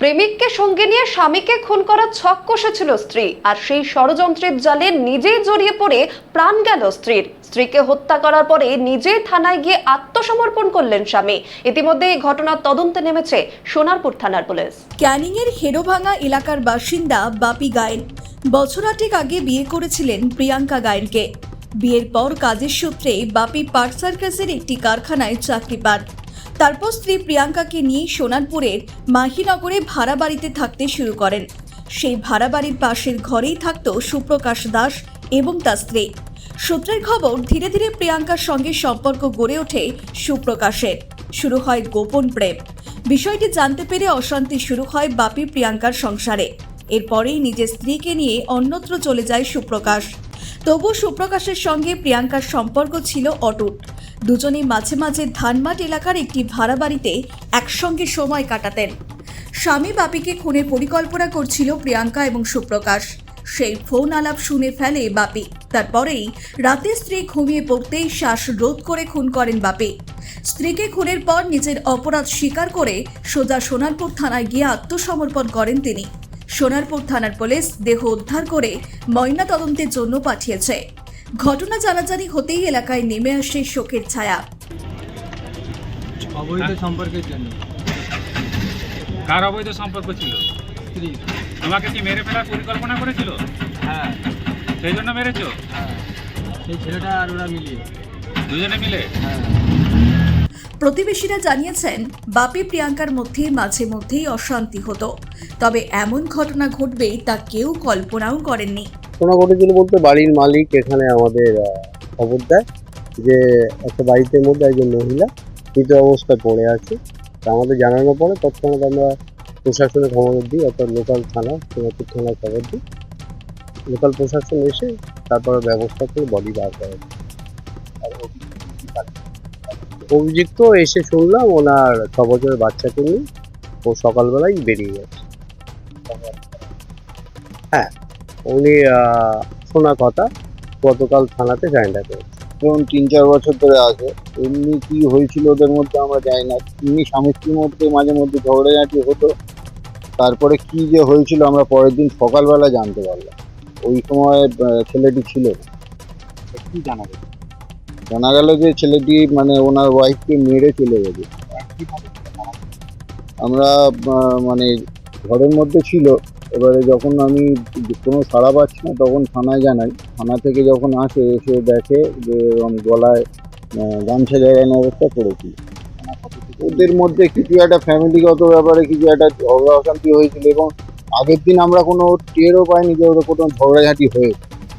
প্রেমিককে সঙ্গে নিয়ে স্বামীকে খুন করার ছক কষেছিল স্ত্রী, আর সেই ষড়যন্ত্রের জালে নিজেই জড়িয়ে পড়ে প্রাণ গেল স্ত্রীর। স্ত্রীকে হত্যা করার পরে নিজেই থানায় গিয়ে আত্মসমর্পণ করলেন স্বামী। ইতিমধ্যে এই ঘটনার তদন্তে নেমেছে সোনারপুর থানার পুলিশ। ক্যানিং ক্যানিংয়ের হেরোভাঙা এলাকার বাসিন্দা বাপি গায়েন। বছরাটেক আগে বিয়ে করেছিলেন প্রিয়াঙ্কা গায়েনকে। বিয়ের পর কাজের সূত্রে বাপি পার্ক সার্কাসের একটি কারখানায় চাকরি পান। তারপর স্ত্রী প্রিয়াঙ্কাকে নিয়ে সোনারপুরের মাহিনগরে ভাড়া বাড়িতে থাকতে শুরু করেন। সেই ভাড়া বাড়ির পাশের ঘরেই থাকত সুপ্রকাশ দাস এবং তার স্ত্রী। সূত্রের খবর, ধীরে ধীরে প্রিয়াঙ্কার সঙ্গে সম্পর্ক গড়ে ওঠে সুপ্রকাশের। শুরু হয় গোপন প্রেম। বিষয়টি জানতে পেরে অশান্তি শুরু হয় বাপি প্রিয়াঙ্কার সংসারে। এরপরেই নিজের স্ত্রীকে নিয়ে অন্যত্র চলে যায় সুপ্রকাশ। তবু সুপ্রকাশের সঙ্গে প্রিয়াঙ্কার সম্পর্ক ছিল অটুট। দুজনে মাঝে মাঝে ধানমাট এলাকার একটি ভাড়া বাড়িতে একসঙ্গে সময় কাটাতেন। স্বামী বাপিকে খুনের পরিকল্পনা করছিল প্রিয়াঙ্কা এবং সুপ্রকাশ। সেই ফোন আলাপ শুনে ফেলে বাপি। তারপরেই রাতে স্ত্রী ঘুমিয়ে পড়তেই শ্বাস রোধ করে খুন করেন বাপি। স্ত্রীকে খুনের পর নিজের অপরাধ স্বীকার করে সোজা সোনারপুর থানায় গিয়ে আত্মসমর্পণ করেন তিনি। সোনারপুর থানার পুলিশ দেহ উদ্ধার করে ময়না তদন্তের জন্য পাঠিয়েছে। ঘটনা জানাজানি হতেই এলাকায় নেমে আসে শোকের ছায়া। অবৈধ সম্পর্কের জন্য। কার অবৈধ সম্পর্ক ছিল? স্ত্রী তোমাকে কি মেরে ফেলার পরিকল্পনা করেছিল? হ্যাঁ। সেই জন্য মেরেছো? হ্যাঁ। সেই ছেলেটা আর ওরা মিলিয়ে। দুজনে মিলে? হ্যাঁ। প্রতিবেশীরা জানিয়েছেন বাপি প্রিয়াঙ্কার মধ্যে মাঝে মধ্যেই অশান্তি হতো। তবে এমন ঘটনা ঘটবে তা কেউ কল্পনাও করেননি। ঘটনা ঘটেছিল বলতে বাড়ির মালিক এখানে আমাদের খবর দেয় যে একটা বাড়িতে মধ্যে একজন মহিলা মৃত অবস্থায় পড়ে আছে। তা আমাদের জানানোর পরে তৎক্ষণাৎ আমরা প্রশাসনে খবর দিই, অর্থাৎ লোকাল থানা সোনারপুর থানায় খবর দিই। লোকাল প্রশাসন এসে তারপরে ব্যবস্থা করে বডি বার করে। অভিযুক্ত এসে শুনলাম ওনার ছ বছরের বাচ্চাকে নিয়ে ও সকালবেলায় বেরিয়ে গেছে। হ্যাঁ উনি শোনা কথা গতকাল থানাতে সারেন্ডার করেছে ধরুন তিন চার বছর ধরে আছে। এমনি কি হয়েছিল ওদের মধ্যে আমরা জানি না। এমনি স্বামী স্ত্রীর মধ্যে মাঝে মধ্যে ঝগড়াঝাঁটি হতো। তারপরে কি যে হয়েছিল আমরা পরের দিন সকালবেলা জানতে পারলাম। ওই সময় ছেলেটি ছিল। কি জানা গেছে জানা গেল যে ছেলেটি মানে ওনার ওয়াইফকে মেরে চলে গেছে। আমরা মানে ঘরের মধ্যে ছিল। এবারে যখন আমি কোনো সাড়া পাচ্ছি না, তখন থানায় জানাই। থানা থেকে যখন আসে, এসে দেখে যে গলায় গামছা জড়ানো অবস্থা করেছি। ওদের মধ্যে কিছু একটা ফ্যামিলিগত ব্যাপারে কিছু একটা ঝগড়া অশান্তি হয়েছিল এবং আগের দিন আমরা কোনো টেরও পাইনি যে ওদের কোনো ঝগড়াঝাঁটি হয়েছে।